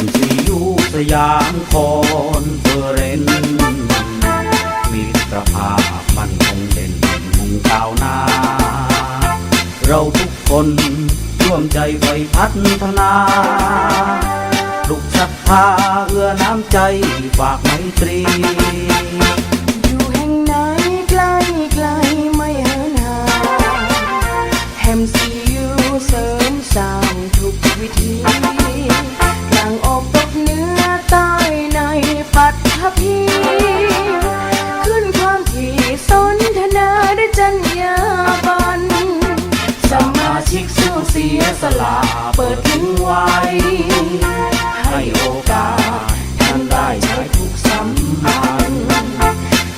นซียูสยามคนเฟอร์เรนมีตรภาพมันคงเด่นมุ่งก้าวหน้า เราทุกคนร่วมใจไฟพัฒนาลุกศรัทธาเอื้อน้ำใจฝากไมตรี ผู้เสียสละเปิดทิ้งไว้ ให้โอกาสท่านได้ใช้ทุกสัมพันธ์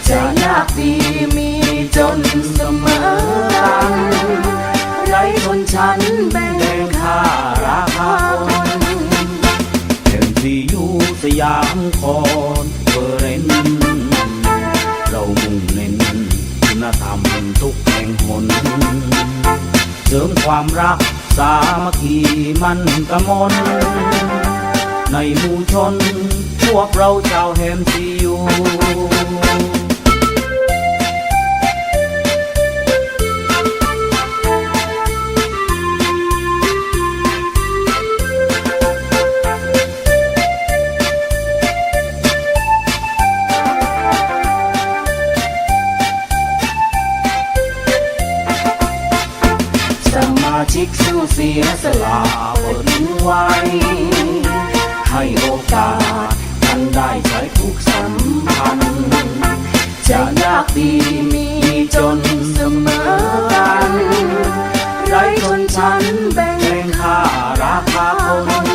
จะยากดีมีจนเสมอกันไรคนฉันแบ่งค่าราคาคนเต็มที่อยู่สยามคอนเฟอร์เรนเรามุ่งเน้นคุณธรรมทุกแห่งหน ริมความรัก สามัคคีมันกระมนในหมู่ชน พวกเราชาวแฮมซียู ชิกสู้เสียสละเปิดทิ้งไว้ ให้โอกาสท่านได้ใช้ทุกสัมพันธ์จะยากดีมีจนเสมอกันไรคนฉันแบ่งแบ่งค่าราคาคน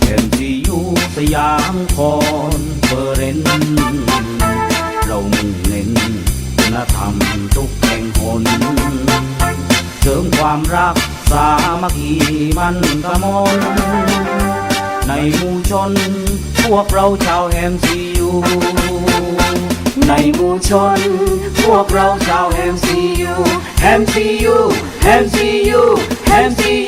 เต็มที่อยู่สยามคอนเฟอร์เรนเรามุ่งเน้นคุณธรรมทุกแห่งหน เสริมความรักสามัคคีมันกะมนในหมู่ชน พวกเราชาวแฮมซียูในหมู่ชน พวกเราชาวแฮมซียูแฮมซียูแฮมซียูแฮมซี